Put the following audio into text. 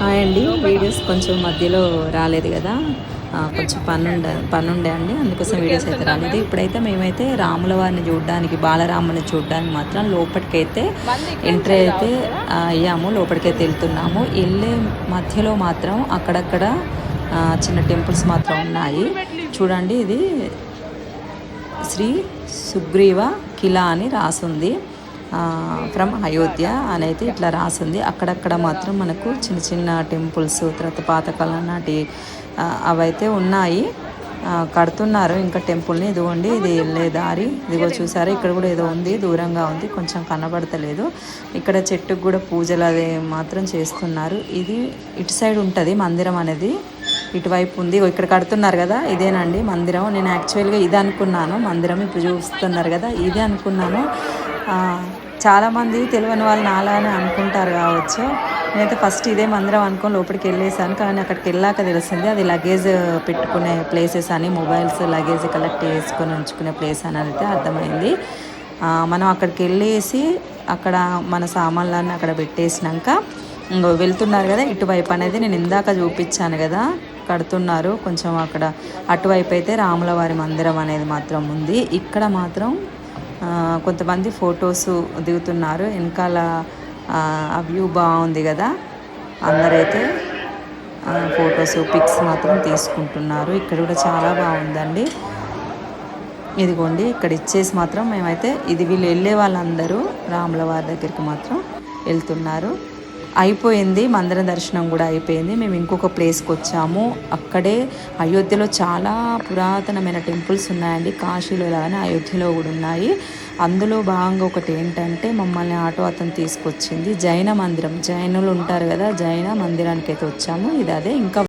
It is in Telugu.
హాయ్ అండి. వీడియోస్ కొంచెం మధ్యలో రాలేదు కదా. కొంచెం పని ఉండే అండి. అందుకోసం వీడియోస్ అయితే రాలేదు. ఇప్పుడైతే మేమైతే రాముల వారిని చూడడానికి బాలరాముని చూడడానికి మాత్రం లోపలికైతే ఎంట్రీ అయితే అయ్యాము. లోపలికైతే వెళ్తున్నాము. వెళ్ళే మధ్యలో మాత్రం అక్కడక్కడ చిన్న టెంపుల్స్ మాత్రం ఉన్నాయి. చూడండి ఇది శ్రీ సుగ్రీవ కిలా అని రాసుంది. ఫ్రమ్ అయోధ్య అని అయితే ఇట్లా రాసింది. అక్కడక్కడ మాత్రం మనకు చిన్న చిన్న టెంపుల్స్ తర్వాత పాతకాలం నాటి అవైతే ఉన్నాయి. కడుతున్నారు. ఇంకా టెంపుల్ని ఇదిగోండి ఇది వెళ్ళే దారి. ఇదిగో చూసారా ఇక్కడ కూడా ఏదో ఉంది దూరంగా ఉంది కొంచెం కనబడతలేదు. ఇక్కడ చెట్టుకు కూడా పూజలు అదే మాత్రం చేస్తున్నారు. ఇది ఇటు సైడ్ ఉంటుంది మందిరం అనేది. ఇటువైపు ఉంది. ఇక్కడ కడుతున్నారు కదా ఇదేనండి మందిరం. నేను యాక్చువల్గా ఇది అనుకున్నాను. మందిరం ఇప్పుడు చూస్తున్నారు కదా ఇదే అనుకున్నాను. చాలామంది తెలియని వాళ్ళు నాలానే అనుకుంటారు కావచ్చు. నేనైతే ఫస్ట్ ఇదే మందిరం అనుకొని లోపలికి వెళ్ళేసాను కానీ అక్కడికి వెళ్ళాక తెలిసింది అది లగేజ్ పెట్టుకునే ప్లేసెస్ అని మొబైల్స్ లగేజ్ కలెక్ట్ చేసుకొని ఉంచుకునే ప్లేస్ అని అయితే అర్థమైంది. మనం అక్కడికి వెళ్ళేసి అక్కడ మన సామాన్లన్నీ అక్కడ పెట్టేసినాక ఇంకో వెళ్తున్నారు కదా ఇటువైపు అనేది నేను ఇందాక చూపించాను కదా కడుతున్నారు. కొంచెం అక్కడ అటువైపు అయితే రాములవారి మందిరం అనేది మాత్రం ఉంది. ఇక్కడ మాత్రం కొంతమంది ఫొటోస్ దిగుతున్నారు. వెనకాల ఆ, వ్యూ బాగుంది కదా. అందరైతే ఫొటోస్ పిక్స్ మాత్రం తీసుకుంటున్నారు. ఇక్కడ కూడా చాలా బాగుందండి. ఇదిగోండి ఇక్కడ ఇచ్చేసి మాత్రం మేమైతే ఇది వీళ్ళు వెళ్ళే వాళ్ళందరూ రాముల వారి దగ్గరికి మాత్రం వెళ్తున్నారు. అయిపోయింది మందిర దర్శనం కూడా అయిపోయింది. మేము ఇంకొక ప్లేస్కి వచ్చాము. అక్కడే అయోధ్యలో చాలా పురాతనమైన టెంపుల్స్ ఉన్నాయండి. కాశీలో లాగానే అయోధ్యలో కూడా ఉన్నాయి. అందులో భాగంగా ఒకటి ఏంటంటే మమ్మల్ని ఆటో అతను తీసుకొచ్చింది. జైన మందిరం. జైనులు ఉంటారు కదా జైన మందిరానికి అయితే వచ్చాము. ఇది అదే ఇంకా